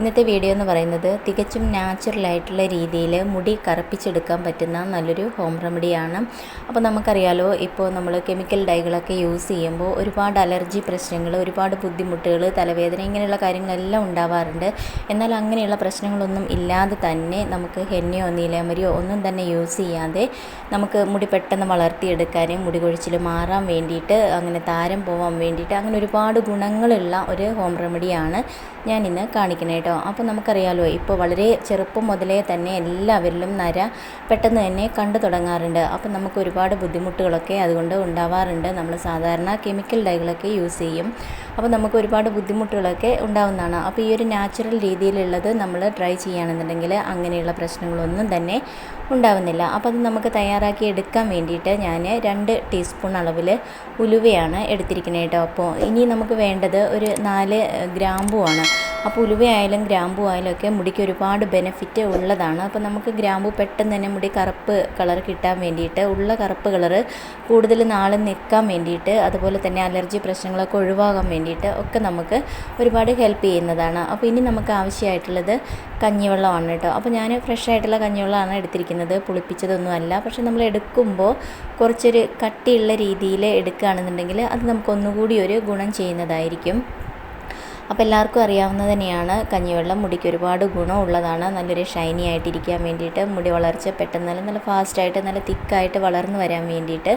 ഇന്നത്തെ വീഡിയോ എന്ന് പറയുന്നത് തികച്ചും നാച്ചുറലായിട്ടുള്ള രീതിയിൽ മുടി കറുപ്പിച്ചെടുക്കാൻ പറ്റുന്ന നല്ലൊരു ഹോം റെമഡിയാണ് അപ്പോൾ നമുക്കറിയാലോ ഇപ്പോൾ നമ്മൾ കെമിക്കൽ ഡൈകളൊക്കെ യൂസ് ചെയ്യുമ്പോൾ ഒരുപാട് അലർജി പ്രശ്നങ്ങൾ ഒരുപാട് ബുദ്ധിമുട്ടുകൾ തലവേദന ഇങ്ങനെയുള്ള കാര്യങ്ങളെല്ലാം ഉണ്ടാവാറുണ്ട്. എന്നാൽ അങ്ങനെയുള്ള പ്രശ്നങ്ങളൊന്നും ഇല്ലാതെ തന്നെ നമുക്ക് ഹെന്നയോ നീലമരിയോ ഒന്നും തന്നെ യൂസ് ചെയ്യാതെ നമുക്ക് മുടി പെട്ടെന്ന് വളർത്തിയെടുക്കാനും മുടി കൊഴിച്ചിൽ മാറാൻ വേണ്ടിയിട്ട് അങ്ങനെ താരം പോവാൻ വേണ്ടിയിട്ട് അങ്ങനെ ഒരുപാട് ഗുണങ്ങളുള്ള ഒരു ഹോം റെമഡിയാണ് ഞാൻ ഇന്ന് കാണിക്കുന്നത് കേട്ടോ. അപ്പോൾ നമുക്കറിയാലോ ഇപ്പോൾ വളരെ ചെറുപ്പം മുതലേ തന്നെ എല്ലാവരിലും നര പെട്ടെന്ന് തന്നെ കണ്ടു തുടങ്ങാറുണ്ട്. അപ്പോൾ നമുക്ക് ഒരുപാട് ബുദ്ധിമുട്ടുകളൊക്കെ അതുകൊണ്ട് ഉണ്ടാവാറുണ്ട്. നമ്മൾ സാധാരണ കെമിക്കൽ ഡൈകളൊക്കെ യൂസ് ചെയ്യും. അപ്പോൾ നമുക്ക് ഒരുപാട് ബുദ്ധിമുട്ടുകളൊക്കെ ഉണ്ടാവുന്നതാണ്. അപ്പോൾ ഈ ഒരു നാച്ചുറൽ രീതിയിലുള്ളത് നമ്മൾ ട്രൈ ചെയ്യുകയാണെന്നുണ്ടെങ്കിൽ അങ്ങനെയുള്ള പ്രശ്നങ്ങളൊന്നും തന്നെ ഉണ്ടാവുന്നില്ല. അപ്പോൾ അത് നമുക്ക് തയ്യാറാക്കി എടുക്കാൻ വേണ്ടിയിട്ട് ഞാൻ രണ്ട് ടീസ്പൂൺ അളവിൽ ഉലുവയാണ് എടുത്തിരിക്കുന്നത് കേട്ടോ. അപ്പോൾ ഇനി നമുക്ക് വേണ്ടത് ഒരു നാല് ഗ്രാമ്പുവാണ്. അപ്പോൾ ഉലുവയായാലും ഗ്രാമ്പു ആയാലും ഒക്കെ മുടിക്ക് ഒരുപാട് ബെനിഫിറ്റ് ഉള്ളതാണ്. അപ്പോൾ നമുക്ക് ഗ്രാമ്പു പെട്ടെന്ന് തന്നെ മുടി കറുപ്പ് കളർ കിട്ടാൻ വേണ്ടിയിട്ട് ഉള്ള കറുപ്പ് കളർ കൂടുതൽ നാൾ നിൽക്കാൻ വേണ്ടിയിട്ട് അതുപോലെ തന്നെ അലർജി പ്രശ്നങ്ങളൊക്കെ ഒഴിവാകാൻ വേണ്ടിയിട്ട് ഒക്കെ നമുക്ക് ഒരുപാട് ഹെൽപ്പ് ചെയ്യുന്നതാണ്. അപ്പോൾ ഇനി നമുക്ക് ആവശ്യമായിട്ടുള്ളത് കഞ്ഞിവെള്ളമാണ് കേട്ടോ. അപ്പോൾ ഞാൻ ഫ്രഷ് ആയിട്ടുള്ള കഞ്ഞിവെള്ളമാണ് എടുത്തിരിക്കുന്നത്. പുളിപ്പിച്ചതൊന്നുമല്ല. പക്ഷെ നമ്മൾ എടുക്കുമ്പോൾ കുറച്ചൊരു കട്ടിയുള്ള രീതിയിൽ എടുക്കുകയാണെന്നുണ്ടെങ്കിൽ അത് നമുക്ക് ഒന്നുകൂടി ഒരു ഗുണം ചെയ്യുന്നതായിരിക്കും. അപ്പോൾ എല്ലാവർക്കും അറിയാവുന്നത് തന്നെയാണ്. കഞ്ഞിവെള്ളം മുടിക്ക് ഒരുപാട് ഗുണമുള്ളതാണ്. നല്ലൊരു ഷൈനി ആയിട്ടിരിക്കാൻ വേണ്ടിയിട്ട് മുടി വളർച്ച പെട്ടെന്ന് നല്ല നല്ല ഫാസ്റ്റായിട്ട് നല്ല തിക്കായിട്ട് വളർന്നു വരാൻ വേണ്ടിയിട്ട്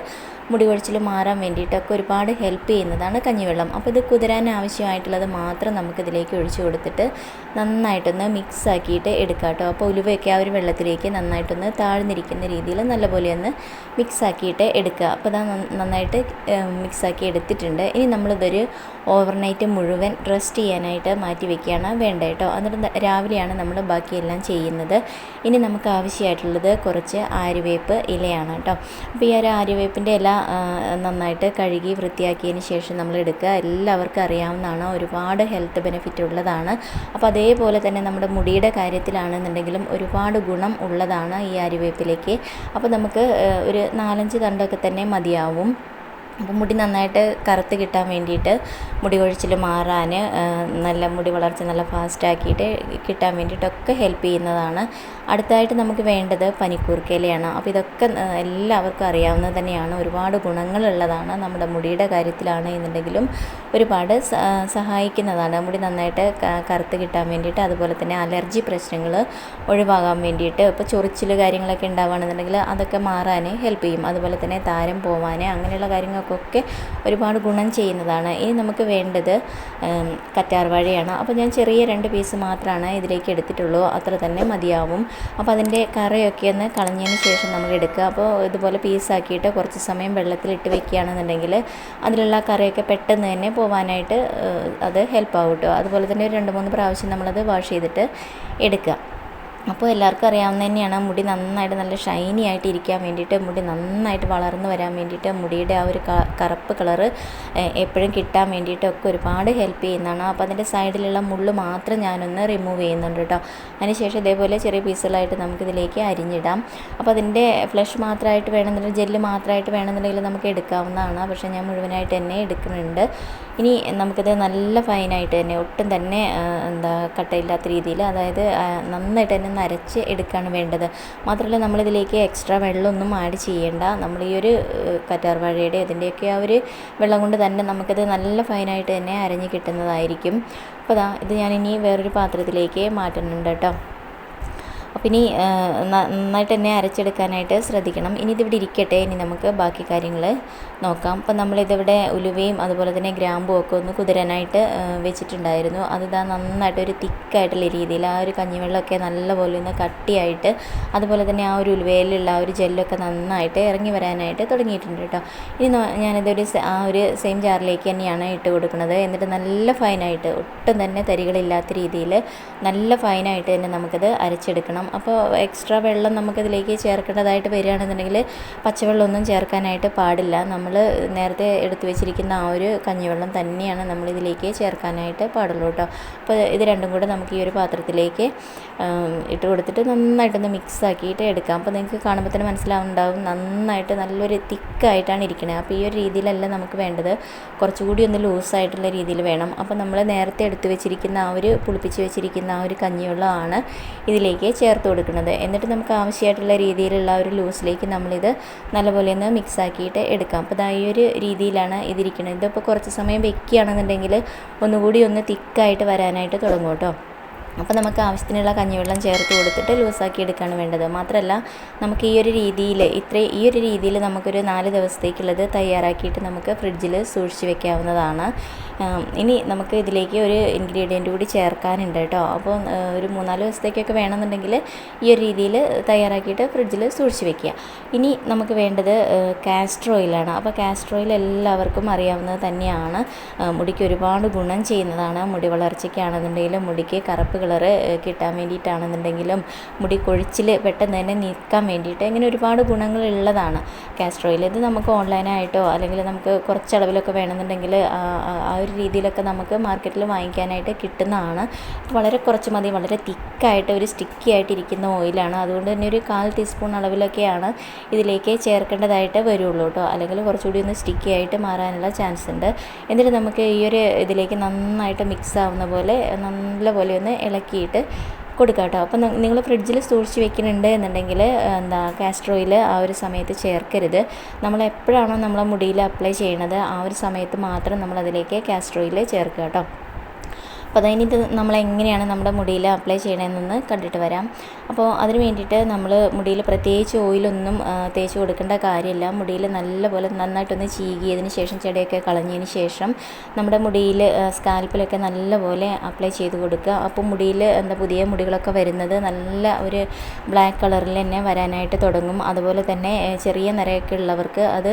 മുടി കൊഴിച്ചിൽ മാറാൻ വേണ്ടിയിട്ടൊക്കെ ഒരുപാട് ഹെൽപ്പ് ചെയ്യുന്നതാണ് കഞ്ഞിവെള്ളം. അപ്പോൾ ഇത് കുതിരാൻ ആവശ്യമായിട്ടുള്ളത് മാത്രം നമുക്കിതിലേക്ക് ഒഴിച്ചു കൊടുത്തിട്ട് നന്നായിട്ടൊന്ന് മിക്സ് ആക്കിയിട്ട് എടുക്കാം കേട്ടോ അപ്പോൾ ഉലുവയൊക്കെ ആ ഒരു വെള്ളത്തിലേക്ക് നന്നായിട്ടൊന്ന് താഴ്ന്നിരിക്കുന്ന രീതിയിൽ നല്ലപോലെ ഒന്ന് മിക്സ് ആക്കിയിട്ട് എടുക്കുക. അപ്പോൾ അത് നന്നായിട്ട് മിക്സ് ആക്കി എടുത്തിട്ടുണ്ട്. ഇനി നമ്മളിതൊരു ഓവർനൈറ്റ് മുഴുവൻ റെസ്റ്റ് ചെയ്യാനായിട്ട് മാറ്റി വെക്കുകയാണ് വേണ്ട കേട്ടോ. എന്നിട്ട് രാവിലെയാണ് നമ്മൾ ബാക്കിയെല്ലാം ചെയ്യുന്നത്. ഇനി നമുക്ക് ആവശ്യമായിട്ടുള്ളത് കുറച്ച് ആര്യവേപ്പ് ഇലയാണ് കേട്ടോ. അപ്പോൾ ഈ ഒരു ആര്യവേപ്പിന്റെ ഇല നന്നായിട്ട് കഴുകി വൃത്തിയാക്കിയതിന് ശേഷം നമ്മൾ എടുക്കുക. എല്ലാവർക്കും അറിയാവുന്നതാണ്. ഒരുപാട് ഹെൽത്ത് ബെനിഫിറ്റ് ഉള്ളതാണ്. അപ്പോൾ അതേപോലെ തന്നെ നമ്മുടെ മുടിയുടെ കാര്യത്തിലാണെന്നുണ്ടെങ്കിലും ഒരുപാട് ഗുണം ഉള്ളതാണ് ഈ ആര്യവേപ്പിലേക്ക്. അപ്പോൾ നമുക്ക് ഒരു നാലഞ്ച് തണ്ടൊക്കെ തന്നെ മതിയാവും. അപ്പോൾ മുടി നന്നായിട്ട് കറുത്ത് കിട്ടാൻ വേണ്ടിയിട്ട് മുടി കൊഴിച്ചിൽ മാറാൻ നല്ല മുടി വളർച്ച നല്ല ഫാസ്റ്റാക്കിയിട്ട് കിട്ടാൻ വേണ്ടിയിട്ടൊക്കെ ഹെൽപ്പ് ചെയ്യുന്നതാണ്. അടുത്തായിട്ട് നമുക്ക് വേണ്ടത് പനിക്കൂർക്കയിലയാണ് അപ്പോൾ ഇതൊക്കെ എല്ലാവർക്കും അറിയാവുന്നത് തന്നെയാണ്. ഒരുപാട് ഗുണങ്ങളുള്ളതാണ് നമ്മുടെ മുടിയുടെ കാര്യത്തിലാണ് എന്നുണ്ടെങ്കിലും ഒരുപാട് സഹായിക്കുന്നതാണ്. മുടി നന്നായിട്ട് കറുത്ത് കിട്ടാൻ വേണ്ടിയിട്ട് അതുപോലെ തന്നെ അലർജി പ്രശ്നങ്ങൾ ഒഴിവാകാൻ വേണ്ടിയിട്ട് ഇപ്പോൾ ചൊറിച്ചിൽ കാര്യങ്ങളൊക്കെ ഉണ്ടാവുകയാണെന്നുണ്ടെങ്കിൽ അതൊക്കെ മാറാൻ ഹെൽപ്പ് ചെയ്യും. അതുപോലെ തന്നെ താരം പോവാൻ അങ്ങനെയുള്ള കാര്യങ്ങൾ ഒക്കെ ഒരുപാട് ഗുണം ചെയ്യുന്നതാണ്. ഇനി നമുക്ക് വേണ്ടത് കറ്റാർവാഴയാണ് അപ്പോൾ ഞാൻ ചെറിയ രണ്ട് പീസ് മാത്രമാണ് ഇതിലേക്ക് എടുത്തിട്ടുള്ളൂ. അത്ര തന്നെ മതിയാവും. അപ്പോൾ അതിന്റെ കറയൊക്കെ ഒന്ന് കളഞ്ഞതിന് ശേഷം നമ്മൾ എടുക്കുക. അപ്പോൾ ഇതുപോലെ പീസാക്കിയിട്ട് കുറച്ച് സമയം വെള്ളത്തിലിട്ട് വെക്കുകയാണെന്നുണ്ടെങ്കിൽ അതിലുള്ള കറയൊക്കെ പെട്ടെന്ന് തന്നെ പോവാനായിട്ട് അത് ഹെൽപ്പ് ആവും കേട്ടോ. അതുപോലെ തന്നെ ഒരു രണ്ട് മൂന്ന് പ്രാവശ്യം നമ്മളത് വാഷ് ചെയ്തിട്ട് എടുക്കുക. അപ്പോൾ എല്ലാവർക്കും അറിയാവുന്ന തന്നെയാണ് മുടി നന്നായിട്ട് നല്ല ഷൈനി ആയിട്ട് ഇരിക്കാൻ വേണ്ടിയിട്ട് മുടി നന്നായിട്ട് വളർന്നു വരാൻ വേണ്ടിയിട്ട് മുടിയുടെ ആ ഒരു കറുപ്പ് കളറ് എപ്പോഴും കിട്ടാൻ വേണ്ടിയിട്ടൊക്കെ ഒരുപാട് ഹെൽപ്പ് ചെയ്യുന്നതാണ്. അപ്പോൾ അതിന്റെ സൈഡിലുള്ള മുള്ള് മാത്രം ഞാനൊന്ന് റിമൂവ് ചെയ്യുന്നുണ്ട് കേട്ടോ അതിനുശേഷം ഇതേപോലെ ചെറിയ പീസുകളായിട്ട് നമുക്കിതിലേക്ക് അരിഞ്ഞിടാം. അപ്പോൾ അതിന്റെ ഫ്ലഷ് മാത്രമായിട്ട് വേണമെന്നുണ്ടെങ്കിൽ ജെല്ല് മാത്രമായിട്ട് വേണമെന്നുണ്ടെങ്കിൽ നമുക്ക് എടുക്കാവുന്നതാണ്. പക്ഷേ ഞാൻ മുഴുവനായിട്ട് തന്നെ എടുക്കുന്നുണ്ട്. ഇനി നമുക്കിത് നല്ല ഫൈനായിട്ട് തന്നെ ഒട്ടും തന്നെ എന്താ കട്ടയില്ലാത്ത രീതിയിൽ അതായത് നന്നായിട്ട് തന്നെ നരച്ച് എടുക്കുകയാണ് വേണ്ടത്. മാത്രമല്ല നമ്മളിതിലേക്ക് എക്സ്ട്രാ വെള്ളമൊന്നും ആഡ് ചെയ്യേണ്ട. നമ്മൾ ഈ ഒരു കറ്റാർവാഴയുടെ ഇതിന്റെയൊക്കെ ആ ഒരു വെള്ളം കൊണ്ട് തന്നെ നമുക്കത് നല്ല ഫൈനായിട്ട് തന്നെ അരഞ്ഞ് കിട്ടുന്നതായിരിക്കും. അപ്പോൾ ഇതാ ഇത് ഞാനിനി വേറൊരു പാത്രത്തിലേക്ക് മാറ്റുന്നുണ്ട് കേട്ടോ. അപ്പോൾ ഇനി നന്നായിട്ട് തന്നെ അരച്ചെടുക്കാനായിട്ട് ശ്രദ്ധിക്കണം. ഇനി ഇതിവിടെ ഇരിക്കട്ടെ. ഇനി നമുക്ക് ബാക്കി കാര്യങ്ങൾ നോക്കാം. അപ്പം നമ്മളിതിവിടെ ഉലുവയും അതുപോലെ തന്നെ ഗ്രാമ്പും ഒക്കെ ഒന്ന് കുതിരാനായിട്ട് വെച്ചിട്ടുണ്ടായിരുന്നു. അത് ഇതാ നന്നായിട്ട് ഒരു തിക്കായിട്ടുള്ള രീതിയിൽ ആ ഒരു കഞ്ഞിവെള്ളമൊക്കെ നല്ലപോലെ ഒന്ന് കട്ടിയായിട്ട് അതുപോലെ തന്നെ ആ ഒരു ഉലുവയിലുള്ള ആ ഒരു ജെല്ലൊക്കെ നന്നായിട്ട് ഇറങ്ങി വരാനായിട്ട് തുടങ്ങിയിട്ടുണ്ട് കേട്ടോ. ഇനി ഞാനിതൊരു ആ ഒരു സെയിം ജാറിലേക്ക് തന്നെയാണ് ഇട്ട് കൊടുക്കുന്നത്. എന്നിട്ട് നല്ല ഫൈനായിട്ട് ഒട്ടും തന്നെ തരികളില്ലാത്ത രീതിയിൽ നല്ല ഫൈനായിട്ട് തന്നെ നമുക്കത് അരച്ചെടുക്കണം. അപ്പോൾ എക്സ്ട്രാ വെള്ളം നമുക്കിതിലേക്ക് ചേർക്കേണ്ടതായിട്ട് വരികയാണെന്നുണ്ടെങ്കിൽ പച്ചവെള്ളമൊന്നും ചേർക്കാനായിട്ട് പാടില്ല. നമ്മൾ നേരത്തെ എടുത്തു വെച്ചിരിക്കുന്ന ആ ഒരു കഞ്ഞിവെള്ളം തന്നെയാണ് നമ്മളിതിലേക്ക് ചേർക്കാനായിട്ട് പാടുള്ളൂ കേട്ടോ. അപ്പോൾ ഇത് രണ്ടും കൂടെ നമുക്ക് ഈ ഒരു പാത്രത്തിലേക്ക് ഇട്ട് കൊടുത്തിട്ട് നന്നായിട്ടൊന്ന് മിക്സ് ആക്കിയിട്ട് എടുക്കാം. അപ്പോൾ നിങ്ങൾക്ക് കാണുമ്പോൾ തന്നെ മനസ്സിലാവുന്നുണ്ടാവും. നന്നായിട്ട് നല്ലൊരു തിക്കായിട്ടാണ് ഇരിക്കുന്നത് അപ്പോൾ ഈ ഒരു രീതിയിലല്ല നമുക്ക് വേണ്ടത്. കുറച്ചുകൂടി ഒന്ന് ലൂസായിട്ടുള്ള രീതിയിൽ വേണം. അപ്പോൾ നമ്മൾ നേരത്തെ എടുത്തു വെച്ചിരിക്കുന്ന ആ ഒരു പുളിപ്പിച്ച് വെച്ചിരിക്കുന്ന ആ ഒരു കഞ്ഞിവെള്ളമാണ് ഇതിലേക്ക് ചേർത്ത് കൊടുക്കുന്നത്. എന്നിട്ട് നമുക്ക് ആവശ്യമായിട്ടുള്ള രീതിയിലുള്ള ഒരു ലൂസിലേക്ക് നമ്മളിത് നല്ലപോലെ ഒന്ന് മിക്സ് ആക്കിയിട്ട് എടുക്കാം. അപ്പോൾ ഈ ഒരു രീതിയിലാണ് ഇതിരിക്കുന്നത് ഇതിപ്പോൾ കുറച്ച് സമയം വെക്കുകയാണെന്നുണ്ടെങ്കിൽ ഒന്നുകൂടി ഒന്ന് തിക്കായിട്ട് വരാനായിട്ട് തുടങ്ങും കേട്ടോ. അപ്പോൾ നമുക്ക് ആവശ്യത്തിനുള്ള കഞ്ഞിവെള്ളം ചേർത്ത് കൊടുത്തിട്ട് ലൂസാക്കി എടുക്കുകയാണ് വേണ്ടത്. മാത്രമല്ല നമുക്ക് ഈ ഒരു രീതിയിൽ ഇത്രയും ഈ ഒരു രീതിയിൽ നമുക്കൊരു നാല് ദിവസത്തേക്കുള്ളത് തയ്യാറാക്കിയിട്ട് നമുക്ക് ഫ്രിഡ്ജിൽ സൂക്ഷിച്ച് വെക്കാവുന്നതാണ്. ഇനി നമുക്ക് ഇതിലേക്ക് ഒരു ഇൻഗ്രീഡിയന്റ് കൂടി ചേർക്കാനുണ്ട് കേട്ടോ. അപ്പോൾ ഒരു മൂന്നാൽ ദിവസത്തേക്കൊക്കെ വേണമെന്നുണ്ടെങ്കിൽ ഈ ഒരു രീതിയിൽ തയ്യാറാക്കിയിട്ട് ഫ്രിഡ്ജിൽ സൂക്ഷിച്ച് വെക്കുക. ഇനി നമുക്ക് വേണ്ടത് കാസ്റ്റർ ഓയിലാണ് അപ്പോൾ കാസ്റ്റർ ഓയിൽ എല്ലാവർക്കും അറിയാവുന്നത് തന്നെയാണ്. മുടിക്ക് ഒരുപാട് ഗുണം ചെയ്യുന്നതാണ്. മുടി വളർച്ചയ്ക്കാണെന്നുണ്ടെങ്കിലും മുടിക്ക് കറുപ്പ് കളറ് കിട്ടാൻ വേണ്ടിയിട്ടാണെന്നുണ്ടെങ്കിലും മുടി കൊഴിച്ചിൽ പെട്ടെന്ന് തന്നെ നീക്കാൻ വേണ്ടിയിട്ട് ഇങ്ങനെ ഒരുപാട് ഗുണങ്ങളുള്ളതാണ് കാസ്റ്റർ ഓയിൽ ഇത് നമുക്ക് ഓൺലൈനായിട്ടോ അല്ലെങ്കിൽ നമുക്ക് കുറച്ചളവിലൊക്കെ വേണമെന്നുണ്ടെങ്കിൽ ആ ഒരു രീതിയിലൊക്കെ നമുക്ക് മാർക്കറ്റിൽ വാങ്ങിക്കാനായിട്ട് കിട്ടുന്നതാണ്. വളരെ കുറച്ച് മതി. വളരെ തിക്കായിട്ട് ഒരു സ്റ്റിക്കി ആയിട്ടിരിക്കുന്ന ഓയിലാണ്. അതുകൊണ്ട് തന്നെ ഒരു കാൽ ടീസ്പൂൺ അളവിലൊക്കെയാണ് ഇതിലേക്ക് ചേർക്കേണ്ടതായിട്ട് വരുള്ളൂ കേട്ടോ. അല്ലെങ്കിൽ കുറച്ചുകൂടി ഒന്ന് സ്റ്റിക്കി ആയിട്ട് മാറാനുള്ള ചാൻസ് ഉണ്ട്. എന്നിട്ട് നമുക്ക് ഈ ഒരു ഇതിലേക്ക് നന്നായിട്ട് മിക്സ് ആവുന്ന പോലെ നല്ല പോലെ ഒന്ന് ഇളക്കിയിട്ട് കൊടുക്കുക കേട്ടോ. അപ്പം നിങ്ങൾ ഫ്രിഡ്ജിൽ സൂക്ഷിച്ച് വെക്കുന്നുണ്ട് എന്നുണ്ടെങ്കിൽ എന്താ കാസ്റ്റർ ഓയിൽ ആ ഒരു സമയത്ത് ചേർക്കരുത്. നമ്മൾ എപ്പോഴാണോ നമ്മളെ മുടിയിൽ അപ്ലൈ ചെയ്യണത് ആ ഒരു സമയത്ത് മാത്രം നമ്മളതിലേക്ക് കാസ്റ്റർ ഓയിൽ ചേർക്കുക കേട്ടോ. അപ്പോൾ അതിന് ഇത് നമ്മൾ എങ്ങനെയാണ് നമ്മുടെ മുടിയിൽ അപ്ലൈ ചെയ്യണമെന്നൊന്ന് കണ്ടിട്ട് വരാം. അപ്പോൾ അതിന് വേണ്ടിയിട്ട് നമ്മൾ മുടിയിൽ പ്രത്യേകിച്ച് ഓയിലൊന്നും തേച്ച് കൊടുക്കേണ്ട കാര്യമില്ല. മുടിയിൽ നല്ലപോലെ നന്നായിട്ടൊന്ന് ചീകിയതിന് ശേഷം ചെടിയൊക്കെ കളഞ്ഞതിന് ശേഷം നമ്മുടെ മുടിയിൽ സ്കാൽപ്പിലൊക്കെ നല്ലപോലെ അപ്ലൈ ചെയ്ത് കൊടുക്കുക. അപ്പോൾ മുടിയിൽ എന്താ പുതിയ മുടികളൊക്കെ വരുന്നത് നല്ല ഒരു ബ്ലാക്ക് കളറിൽ തന്നെ വരാനായിട്ട് തുടങ്ങും. അതുപോലെ തന്നെ ചെറിയ നിറയൊക്കെ ഉള്ളവർക്ക് അത്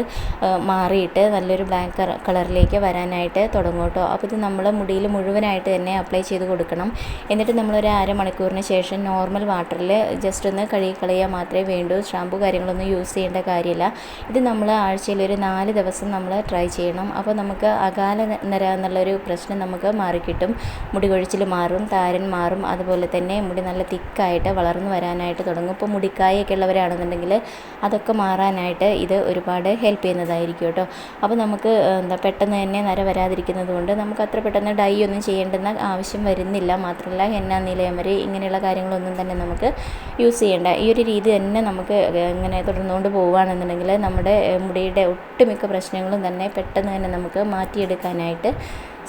മാറിയിട്ട് നല്ലൊരു ബ്ലാക്ക് കളറിലേക്ക് വരാനായിട്ട് തുടങ്ങും കേട്ടോ. അപ്പോൾ ഇത് നമ്മൾ മുടിയിൽ മുഴുവനായിട്ട് തന്നെ തന്നെ അപ്ലൈ ചെയ്ത് കൊടുക്കണം. എന്നിട്ട് നമ്മളൊരു അരമണിക്കൂറിന് ശേഷം നോർമൽ വാട്ടറിൽ ജസ്റ്റ് ഒന്ന് കഴുകി മാത്രമേ വേണ്ടൂ. ഷാമ്പു കാര്യങ്ങളൊന്നും യൂസ് ചെയ്യേണ്ട കാര്യമില്ല. ഇത് നമ്മൾ ആഴ്ചയിൽ ഒരു നാല് ദിവസം നമ്മൾ ട്രൈ ചെയ്യണം. അപ്പോൾ നമുക്ക് അകാല നിര എന്നുള്ളൊരു പ്രശ്നം നമുക്ക് മാറിക്കിട്ടും. മുടി കൊഴിച്ചിൽ മാറും താരൻ മാറും. അതുപോലെ തന്നെ മുടി നല്ല തിക്കായിട്ട് വളർന്നു വരാനായിട്ട് തുടങ്ങും. ഇപ്പോൾ മുടിക്കായൊക്കെ ഉള്ളവരാണെന്നുണ്ടെങ്കിൽ അതൊക്കെ മാറാനായിട്ട് ഇത് ഒരുപാട് ഹെൽപ്പ് ചെയ്യുന്നതായിരിക്കും കേട്ടോ. അപ്പോൾ നമുക്ക് എന്താ പെട്ടെന്ന് തന്നെ നര വരാതിരിക്കുന്നത് കൊണ്ട് നമുക്ക് അത്ര പെട്ടെന്ന് ഡൈ ഒന്നും ചെയ്യേണ്ടുന്ന ആവശ്യം വരുന്നില്ല. മാത്രമല്ല ഹെന്ന നിലയമരി ഇങ്ങനെയുള്ള കാര്യങ്ങളൊന്നും തന്നെ നമുക്ക് യൂസ് ചെയ്യേണ്ട. ഈ ഒരു രീതി തന്നെ നമുക്ക് ഇങ്ങനെ തുടർന്നുകൊണ്ട് പോവുകയാണെന്നുണ്ടെങ്കിൽ നമ്മുടെ മുടിയുടെ ഒട്ടുമിക്ക പ്രശ്നങ്ങളും തന്നെ പെട്ടെന്ന് തന്നെ നമുക്ക് മാറ്റിയെടുക്കാനായിട്ട്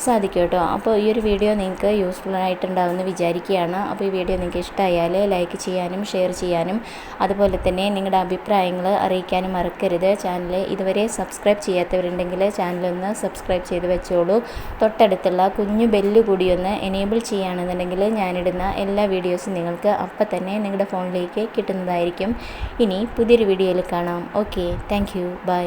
സാധിക്കും കേട്ടോ. അപ്പോൾ ഈ ഒരു വീഡിയോ നിങ്ങൾക്ക് യൂസ്ഫുൾ ആയിട്ടുണ്ടാവുമെന്ന് വിചാരിക്കുകയാണ്. അപ്പോൾ ഈ വീഡിയോ നിങ്ങൾക്ക് ഇഷ്ടമായാൽ ലൈക്ക് ചെയ്യാനും ഷെയർ ചെയ്യാനും അതുപോലെ തന്നെ നിങ്ങളുടെ അഭിപ്രായങ്ങൾ അറിയിക്കാനും മറക്കരുത്. ചാനൽ ഇതുവരെ സബ്സ്ക്രൈബ് ചെയ്യാത്തവരുണ്ടെങ്കിൽ ചാനലൊന്ന് സബ്സ്ക്രൈബ് ചെയ്ത് വെച്ചോളൂ. തൊട്ടടുത്തുള്ള കുഞ്ഞു ബെല്ല് കൂടി ഒന്ന് എനേബിൾ ചെയ്യുകയാണെന്നുണ്ടെങ്കിൽ ഞാനിടുന്ന എല്ലാ വീഡിയോസും നിങ്ങൾക്ക് അപ്പം തന്നെ നിങ്ങളുടെ ഫോണിലേക്ക് കിട്ടുന്നതായിരിക്കും. ഇനി പുതിയൊരു വീഡിയോയിൽ കാണാം. Okay thank you by